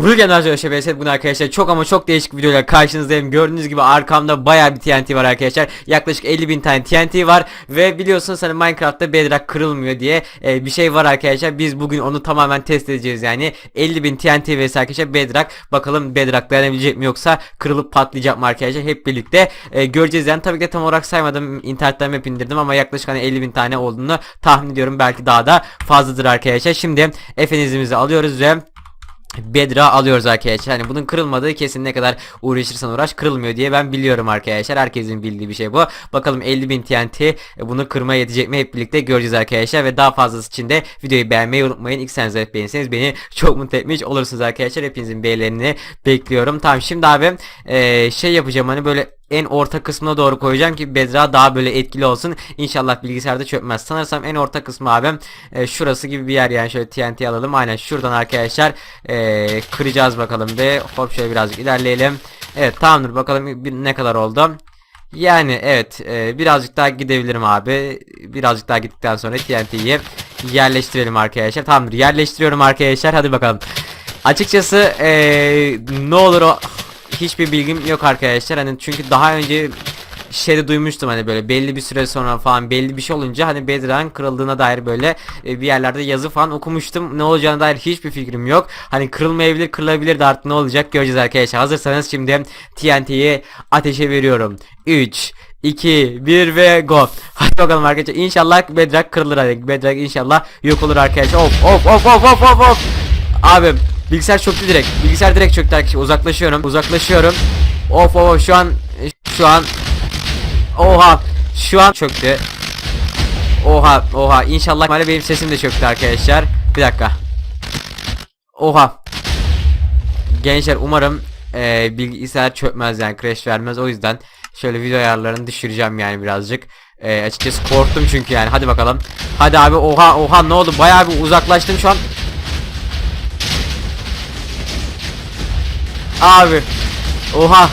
Hurricane arkadaşlar ben bunu arkadaşlar çok ama çok değişik videoyla karşınızdayım. Gördüğünüz gibi arkamda baya bir TNT var arkadaşlar. Yaklaşık 50 bin tane TNT var. Ve biliyorsunuz hani Minecraft'ta bedrock kırılmıyor diye e, bir şey var arkadaşlar. Biz bugün onu tamamen test edeceğiz yani. 50 bin TNT vs arkadaşlar bedrock. Bakalım bedrock dayanabilecek mi yoksa kırılıp patlayacak mı arkadaşlar. Hep birlikte e, göreceğiz yani. Tabii ki tam olarak saymadım. internetten map indirdim ama yaklaşık hani 50 bin tane olduğunu tahmin ediyorum. Belki daha da fazladır arkadaşlar. Şimdi efenizimizi alıyoruz ve Bedra alıyoruz arkadaşlar. Hani bunun kırılmadığı kesin ne kadar uğraşırsan uğraş kırılmıyor diye ben biliyorum arkadaşlar. Herkesin bildiği bir şey bu. Bakalım 50.000 TNT bunu kırmaya yetecek mi hep birlikte göreceğiz arkadaşlar. Ve daha fazlası için de videoyu beğenmeyi unutmayın. İlk sen beğenirseniz beni çok mutlu etmiş olursunuz arkadaşlar. Hepinizin beğenilerini bekliyorum. Tamam şimdi abi e, şey yapacağım hani böyle en orta kısmına doğru koyacağım ki Bedra daha böyle etkili olsun. İnşallah bilgisayarda çökmez. Sanırsam en orta kısmı abim e, şurası gibi bir yer yani şöyle TNT alalım. Aynen şuradan arkadaşlar e, kıracağız bakalım ve hop şöyle birazcık ilerleyelim. Evet tamamdır bakalım ne kadar oldu. Yani evet e, birazcık daha gidebilirim abi. Birazcık daha gittikten sonra TNT'yi yerleştirelim arkadaşlar. Tamamdır yerleştiriyorum arkadaşlar. Hadi bakalım. Açıkçası e, ne olur o hiçbir bilgim yok arkadaşlar. Hani çünkü daha önce şeyde duymuştum hani böyle belli bir süre sonra falan belli bir şey olunca hani Bedran kırıldığına dair böyle e, bir yerlerde yazı falan okumuştum. Ne olacağına dair hiçbir fikrim yok. Hani kırılmayabilir, kırılabilir de artık ne olacak göreceğiz arkadaşlar. Hazırsanız şimdi TNT'yi ateşe veriyorum. 3 2 1 ve go. Hadi bakalım arkadaşlar. İnşallah Bedrock kırılır hadi. Bedrock inşallah yok olur arkadaşlar. Of of of of of of. Abim bilgisayar çöktü direkt. Bilgisayar direkt çöktü arkadaşlar. Uzaklaşıyorum. Uzaklaşıyorum. Of of şu an şu an Oha şu an çöktü. Oha oha inşallah böyle benim sesim de çöktü arkadaşlar. Bir dakika. Oha. Gençler umarım e, bilgisayar çökmez yani crash vermez o yüzden şöyle video ayarlarını düşüreceğim yani birazcık. E, açıkçası korktum çünkü yani hadi bakalım. Hadi abi oha oha ne oldu bayağı bir uzaklaştım şu an. Abi. Oha.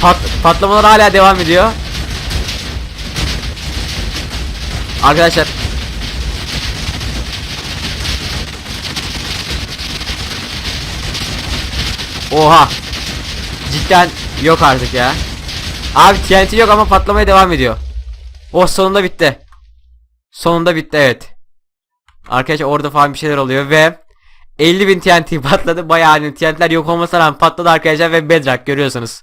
Pat patlamalar hala devam ediyor. Arkadaşlar. Oha. Cidden yok artık ya. Abi TNT yok ama patlamaya devam ediyor. Oh sonunda bitti. Sonunda bitti evet. Arkadaşlar orada falan bir şeyler oluyor ve 50.000 TNT patladı. Bayağı hani TNT'ler yok olmasına rağmen patladı arkadaşlar ve Bedrock görüyorsunuz.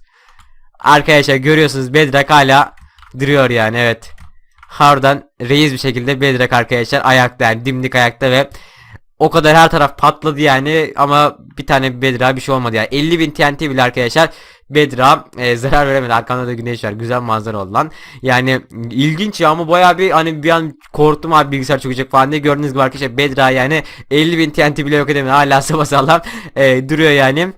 Arkadaşlar görüyorsunuz Bedrock hala duruyor yani evet. Harbiden reis bir şekilde Bedrock arkadaşlar ayakta yani dimdik ayakta ve o kadar her taraf patladı yani ama bir tane Bedra bir şey olmadı yani 50.000 TNT bile arkadaşlar Bedra e, zarar veremedi. Arkamda da güneş var. Güzel manzara oldu lan. Yani ilginç ya ama baya bir hani bir an korktum abi bilgisayar çökecek falan diye. Gördüğünüz gibi arkadaşlar Bedra yani 50.000 TNT bile yok edemedi. Hala sabah e, duruyor yani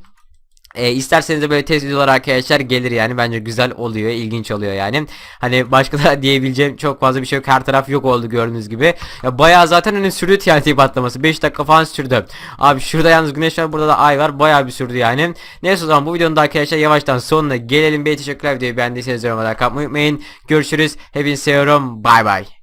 e, isterseniz de böyle test videolar arkadaşlar gelir yani. Bence güzel oluyor ilginç oluyor yani. Hani başka da diyebileceğim çok fazla bir şey yok. Her taraf yok oldu gördüğünüz gibi. Ya bayağı zaten hani sürdü TNT patlaması. 5 dakika falan sürdü. Abi şurada yalnız güneş var burada da ay var. Bayağı bir sürdü yani. Neyse o zaman bu videonun da arkadaşlar yavaştan sonuna gelelim. Bir teşekkürler. Videoyu beğendiyseniz yorumlara kalmayı unutmayın. Görüşürüz. Hepinizi seviyorum. Bay bay